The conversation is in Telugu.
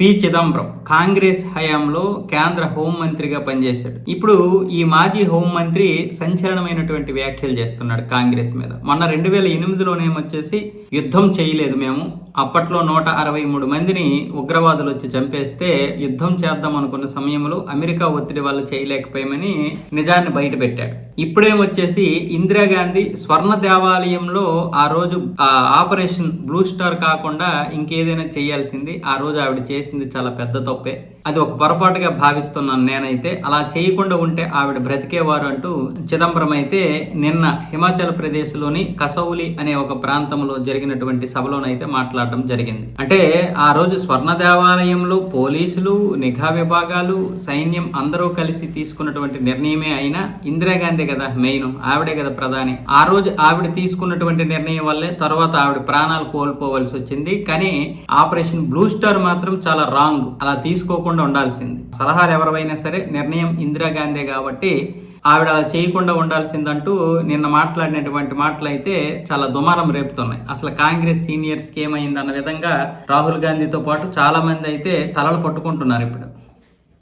పి. చిదంబరం. కాంగ్రెస్ హయాంలో కేంద్ర హోంమంత్రిగా పనిచేశాడు. ఇప్పుడు ఈ మాజీ హోంమంత్రి సంచలనమైనటువంటి వ్యాఖ్యలు చేస్తున్నాడు కాంగ్రెస్ మీద. మొన్న రెండు వేల ఎనిమిదిలోనేమొచ్చేసి యుద్ధం చేయలేదు మేము. అప్పట్లో నూట అరవై మూడు మందిని ఉగ్రవాదులు వచ్చి చంపేస్తే యుద్ధం చేద్దాం అనుకున్న సమయంలో అమెరికా ఒత్తిడి వల్ల చేయలేకపోయామని నిజాన్ని బయటపెట్టాడు. ఇప్పుడేమొచ్చేసి ఇందిరాగాంధీ స్వర్ణ దేవాలయంలో ఆ రోజు ఆపరేషన్ బ్లూ స్టార్ కాకుండా ఇంకేదైనా చేయాల్సింది ఆ రోజు ఆవిడ చేసి చేసింది చాలా పెద్ద తప్పే. అది ఒక పొరపాటుగా భావిస్తున్నాను నేనైతే. అలా చేయకుండా ఉంటే ఆవిడ బ్రతికేవారు అంటూ చిదంబరం అయితే నిన్న హిమాచల్ ప్రదేశ్లోని కసౌలి అనే ఒక ప్రాంతంలో జరిగినటువంటి సభలోనైతే మాట్లాడడం జరిగింది. అంటే ఆ రోజు స్వర్ణ దేవాలయంలో పోలీసులు నిఘా విభాగాలు సైన్యం అందరూ కలిసి తీసుకున్నటువంటి నిర్ణయమే అయినా ఇందిరాగాంధీ కదా మెయిన్ ఆవిడే కదా ప్రధాని. ఆ రోజు ఆవిడ తీసుకున్నటువంటి నిర్ణయం వల్లే తర్వాత ఆవిడ ప్రాణాలు కోల్పోవలసి వచ్చింది. కానీ ఆపరేషన్ బ్లూ స్టార్ మాత్రం చాలా రాంగ్. అలా తీసుకోకుండా ఉండాల్సింది. సలహాలు ఎవరైనా సరే నిర్ణయం ఇందిరాగాంధీ కాబట్టి ఆవిడ అలా చేయకుండా ఉండాల్సిందంటూ నిన్న మాట్లాడినటువంటి మాటలు అయితే చాలా దుమారం రేపుతున్నాయి. అసలు కాంగ్రెస్ సీనియర్స్కి ఏమైంది అన్న విధంగా రాహుల్ గాంధీతో పాటు చాలా మంది అయితే తలలు పట్టుకుంటున్నారు ఇప్పుడు.